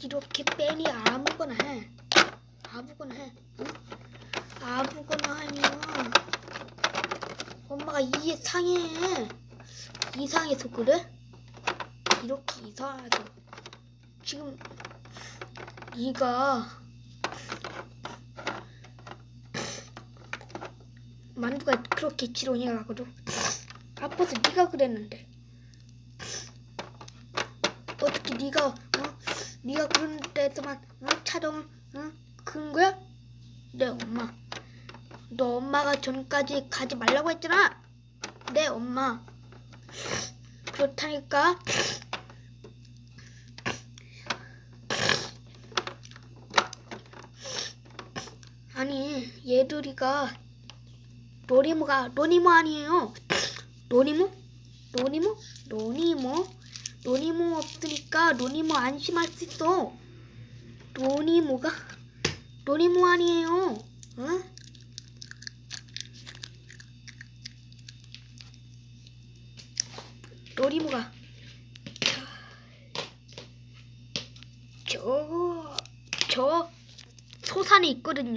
이렇게 빼니 아무거나 해. 아무거나 해. 응? 아무거나 하면 엄마가 이상해. 이상해서 그래? 이렇게 이상하죠. 지금 네가 만두가 그렇게 지렁이가거든. 아파서 네가 그랬는데. 어떻게 네가 어? 네가 그런 데서만 어? 촬영을 어? 그런 거야? 내 엄마. 너 엄마가 전까지 가지 말라고 했잖아. 내 엄마. 그렇다니까. 아니 얘들이가 노니모가 노니모 아니에요. 노니모? 노니모? 노니모 없으니까 노니모 안심할 수 있어. 노니모가 노니모 아니에요. 응? 노니모가 저, 저, 저 소산에 있거든요.